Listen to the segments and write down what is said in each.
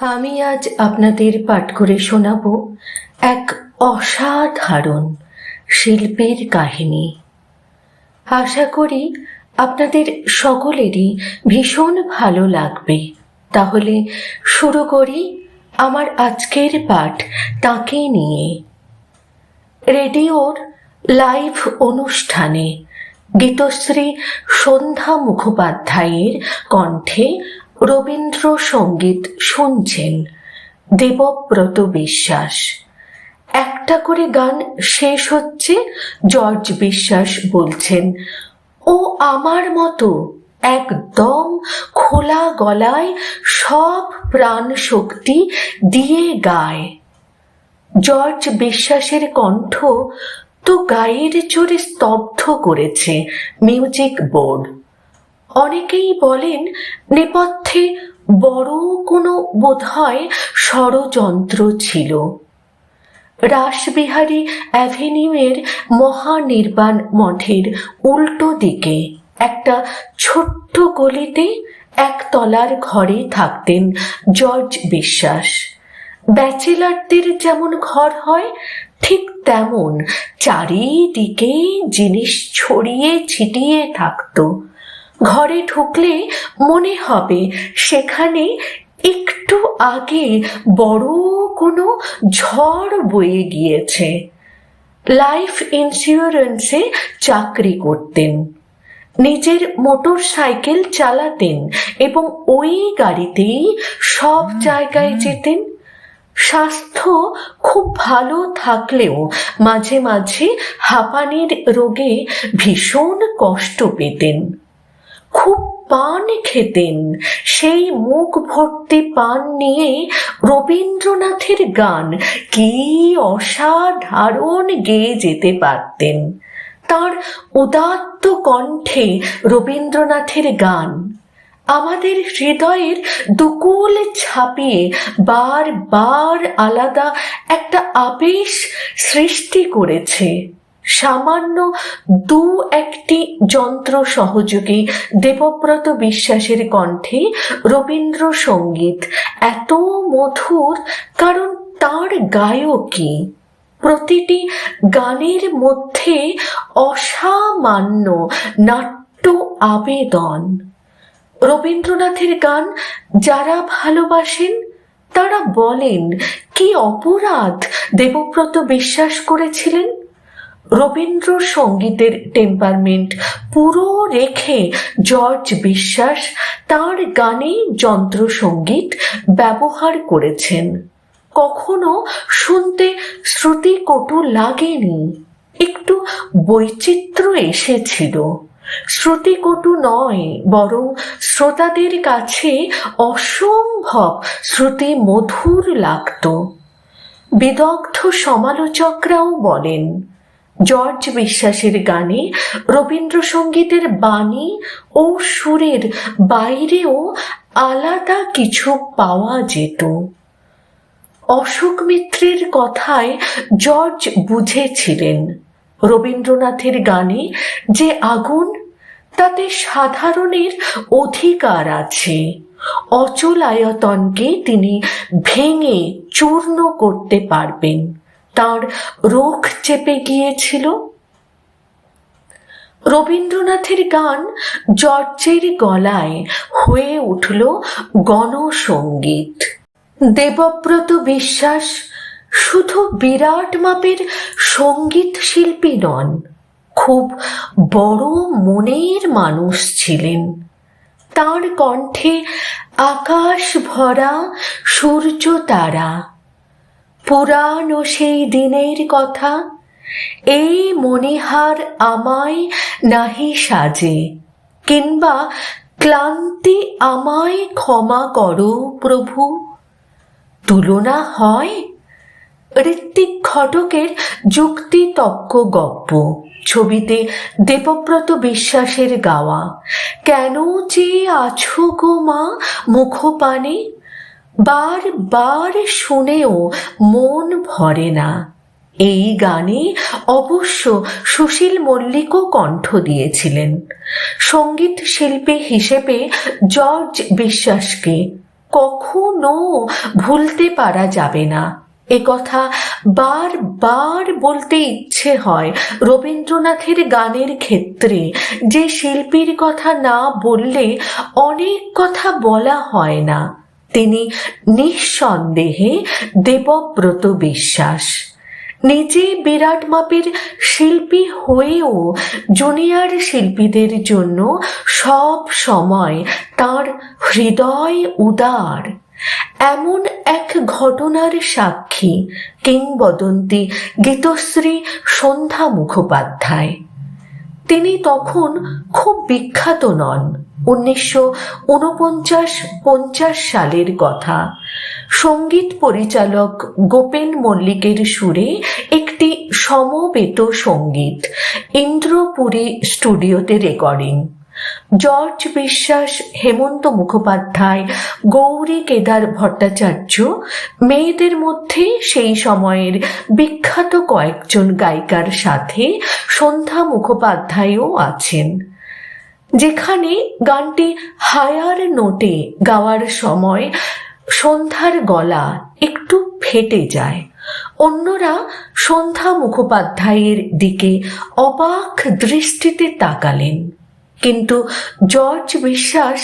আমি আজ আপনাদের পাঠ করে শোনাব এক অসাধারণ শিল্পের কাহিনী। আশা করি আপনাদের সকলেরই ভীষণ ভালো লাগবে। তাহলে শুরু করি আমার আজকের পাঠ তাকে নিয়ে। রেডিওর লাইভ অনুষ্ঠানে গীতশ্রী সন্ধ্যা মুখোপাধ্যায়ের কণ্ঠে রবীন্দ্রসঙ্গীত শুনছেন দেবব্রত বিশ্বাস। একটা করে গান শেষ হচ্ছে, জর্জ বিশ্বাস বলছেন, ও আমার মতো একদম খোলা গলায় সব প্রাণ শক্তি দিয়ে গায়। জর্জ বিশ্বাসের কণ্ঠ তো গায়ের চড়ে স্তব্ধ করেছে মিউজিক বোর্ড। অনেকেই বলেন, নেপথ্যে বড় কোনো বোধহয় ষড়যন্ত্র ছিল। রাসবিহারী অ্যাভিনিউয়ের মহানির্বাণ মঠের উল্টো দিকে একটা ছোট্ট গলিতে একতলার ঘরে থাকতেন জর্জ বিশ্বাস। ব্যাচেলারদের যেমন ঘর হয়, ঠিক তেমন চারিদিকে জিনিস ছড়িয়ে ছিটিয়ে থাকতো। ঘরে ঢুকলে মনে হবে সেখানে একটু আগে বড় কোনো ঝড় বয়ে গিয়েছে। লাইফ ইন্স্যুরেন্সে চাকরি করতেন। নিজের মোটর সাইকেল চালাতেন এবং ওই গাড়িতেই সব জায়গায় যেতেন। স্বাস্থ্য খুব ভালো থাকলেও মাঝে মাঝে হাঁপানির রোগে ভীষণ কষ্ট পেতেন। খুব পান খেতেন। সেই মুখ ভর্তি পান নিয়ে রবীন্দ্রনাথের গান কি অসাধারণ গেয়ে যেতে পারতেন। তার উদাত্ত কণ্ঠে রবীন্দ্রনাথের গান। আমাদের হৃদয়ের দুকুল ছাপিয়ে বারবার আলাদা একটা আবেশ সৃষ্টি করেছে। সামান্য দু একটি যন্ত্র সহযোগী দেবব্রত বিশ্বাসের কণ্ঠে রবীন্দ্রসঙ্গীত। এত মধুর, কারণ তার গায়কী প্রতিটি গানের মধ্যে অসামান্য নাট্য আবেদন। রবীন্দ্রনাথের গান যারা ভালোবাসেন, তারা বলেন, কি অপরাধ দেবব্রত বিশ্বাস করেছিলেন? রবীন্দ্রসঙ্গীতের টেম্পারমেন্ট পুরো রেখে জর্জ বিশ্বাস তার গানে যন্ত্রসঙ্গীত ব্যবহার করেছেন। কখনো শুনতে শ্রুতিকটু লাগেনি, একটু বৈচিত্র্য এসেছিল। শ্রুতিকটু নয়, বরং শ্রোতাদের কাছে অসম্ভব শ্রুতি মধুর লাগত। বিদগ্ধ সমালোচকরাও বলেন জর্জ বিশ্বাসের গানে রবীন্দ্রসঙ্গীতের বাণী ও সুরের বাইরেও আলাদা কিছু পাওয়া যেত। অশোক মিত্রের কথায় জর্জ বুঝেছিলেন রবীন্দ্রনাথের গানে যে আগুন, তাতে সাধারণের অধিকার আছে। অচলায়তনকে তিনি ভেঙে চূর্ণ করতে পারবেন। তার রোখ চেপে গিয়েছিল। রবীন্দ্রনাথের গান জর্জের গলায় হয়ে উঠল গণসঙ্গীত দেবব্রত বিশ্বাস শুধু বিরাট মাপের সংগীত শিল্পী নন, খুব বড় মনের মানুষ ছিলেন। তার কণ্ঠে আকাশ ভরা সূর্য তারা পুরানো সেই দিনের কথা, এই মনিহার আমায় নাহি সাজে, কিংবা ক্লান্তি আমায় ক্ষমা করো প্রভু। তুলনা হয় ঋত্বিক ঘটকের যুক্তিতক্ক গপ্প, ছবিতে দেবব্রত বিশ্বাসের গাওয়া। কেন যে আছো গো মা মুখপানে? বার বার শুনেও মন ভরে না। এই গানে অবশ্য সুশীল মল্লিকও কণ্ঠ দিয়েছিলেন। সংগীত শিল্পী হিসেবে জর্জ বিশ্বাসকে কখনো ভুলতে পারা যাবে না। এ কথা বারবার বলতে ইচ্ছে হয় রবীন্দ্রনাথের গানের ক্ষেত্রে যে শিল্পীর কথা না বললে অনেক কথা বলা হয় না। তিনি নিঃসন্দেহে দেবব্রত বিশ্বাস। নিজে বিরাট মাপের শিল্পী হয়েও জুনিয়র শিল্পীদের জন্য সব সময় তার হৃদয় উদার। এমন এক ঘটনার সাক্ষী কিংবদন্তি গীতশ্রী সন্ধ্যা মুখোপাধ্যায়। তিনি তখন খুব বিখ্যাত নন। উনিশশো উনপঞ্চাশ পঞ্চাশ সালের কথা। সংগীত পরিচালক গোপেন মল্লিকের সুরে একটি সমবেত সংগীত, ইন্দ্রপুরী স্টুডিওতে রেকর্ডিং। জর্জ বিশ্বাস হেমন্ত মুখোপাধ্যায়, গৌরী কেদার ভট্টাচার্য, মেয়েদের মধ্যে সেই সময়ের বিখ্যাত কয়েকজন গায়িকার সাথে সন্ধ্যা মুখোপাধ্যায়ও আছেন। যেখানে গানটি হায়ার নোটে গাওয়ার সময় সন্ধ্যার গলা একটু ফেটে যায়। অন্যরা সন্ধ্যা মুখোপাধ্যায়ের দিকে অবাক দৃষ্টিতে তাকালেন। কিন্তু জর্জ বিশ্বাস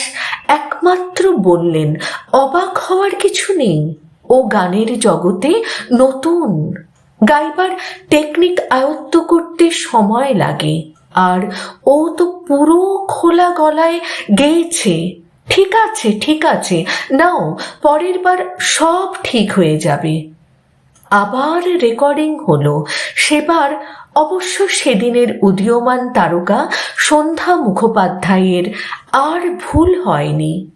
একমাত্র বললেন, অবাক হওয়ার কিছু নেই। ও গানের জগতে নতুন, গাইবার টেকনিক আয়ত্ত করতে সময় লাগে। আর ও তো পুরো খোলা গলায় গেয়েছে। ঠিক আছে ঠিক আছে, নাও, পরের বার সব ঠিক হয়ে যাবে। আবার রেকর্ডিং হলো। সেবার অবশ্য সেদিনের উদীয়মান তারকা সন্ধ্যা মুখোপাধ্যায়ের আর ভুল হয়নি।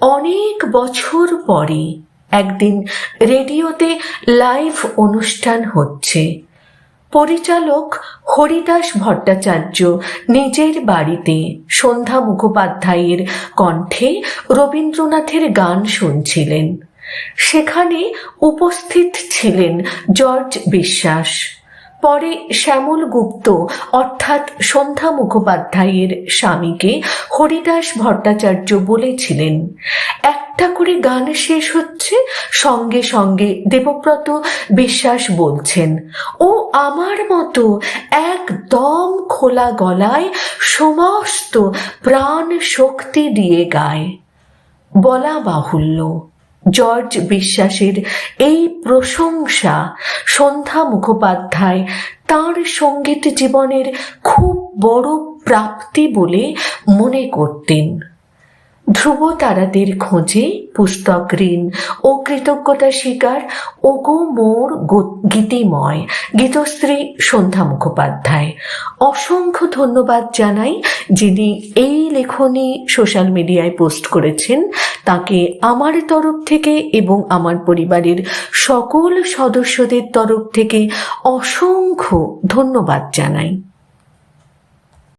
অনেক বছর পরে একদিন রেডিওতে লাইভ অনুষ্ঠান হচ্ছে। পরিচালক হরিদাস ভট্টাচার্য নিজের বাড়িতে সন্ধ্যা মুখোপাধ্যায়ের কণ্ঠে রবীন্দ্রনাথের গান শুনছিলেন। সেখানে উপস্থিত ছিলেন জর্জ বিশ্বাস। পরে শ্যামল গুপ্ত, অর্থাৎ সন্ধ্যা মুখোপাধ্যায়ের স্বামীকে হরিদাস ভট্টাচার্য বলেছিলেন, একটা করে গান শেষ হচ্ছে, সঙ্গে সঙ্গে দেবব্রত বিশ্বাস বলছেন, ও আমার মতো একদম খোলা গলায় সমস্ত প্রাণ শক্তি দিয়ে গায়। বলা বাহুল্য। জর্জ বিশ্বাসের এই প্রশংসা সন্ধ্যা মুখোপাধ্যায় তার সংগীত জীবনের খুব বড় প্রাপ্তি বলে মনে করতেন। ধ্রুব তারাদের খোঁজে পুস্তক ঋণ ও কৃতজ্ঞতা স্বীকার ওগো মোর গীতিময়। গীতশ্রী সন্ধ্যা মুখোপাধ্যায়। অসংখ্য ধন্যবাদ জানাই যিনি এই লেখনী সোশ্যাল মিডিয়ায় পোস্ট করেছেন। তাকে আমার তরফ থেকে এবং আমার পরিবারের সকল সদস্যদের তরফ থেকে অসংখ্য ধন্যবাদ জানাই।